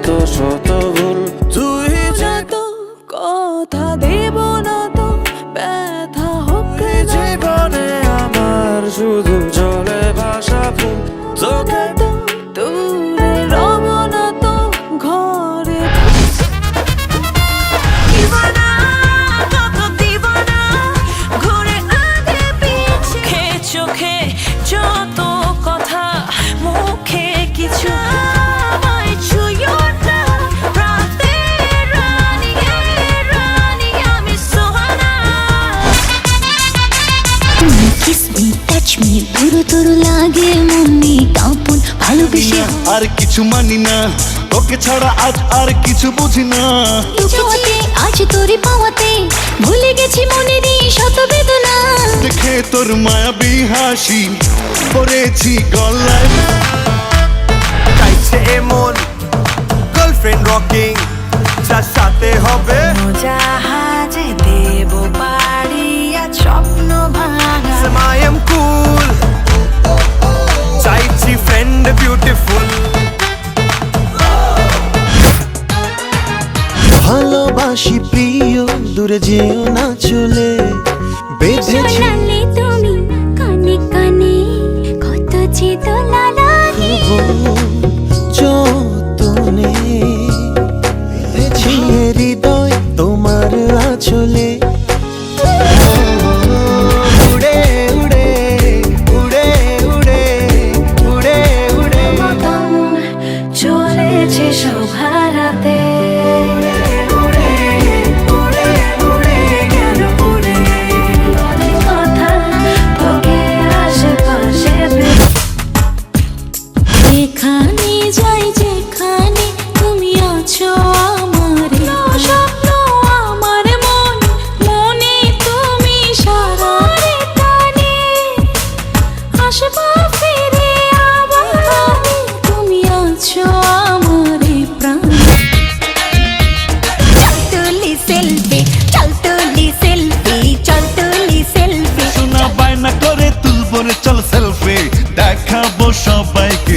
শত শত ভুল। তুই যে তো কথা দেব না তো ব্যথা হোক জীবনে আমার শুধু জলে ভাষা ফুল তোকে মি তুরু তুরু লাগে মনে কাঁপন ভালোবেসে আর কিছু মানি না। তোকে ছাড়া আজ আর কিছু বুঝি না। চাওয়াতে আজ তোরে পাওয়াতে ভুলে গেছি মনের এই শত বেদনা। দেখে তোর মায়াবী হাসি পড়েছি গলায়। চাইছে এমন গার্লফ্রেন্ড রকিং যার সাথে হবে জাহাজে দেব পাড়িয়া স্বপ্ন ভাঙা। এম কুল। ভালোবাসি প্রিয় দূরে যেও না চলে। বেঁধেছি তুমি কানে কানে কত যে দোলা যতনে বেঁধেছি হৃদয় তোমার আচলে। উড়ে উড়ে উড়ে উড়ে উড়ে উড়ে। মতন চলেছে শোভারাতে যেখানে যাই যেখানে তুমি আছো আমারে। স্বপ্ন আমার মন মনে তুমি সারা। টানে আসবা ফিরে আবার তুমি আছো আমারে প্রাণ। চল তুলি সেলফি চল তুলি সেলফি চল তুলি সেলফি। শোনা বায়না করে তুলবো রে চল সেলফি। দেখাবো সবাইকে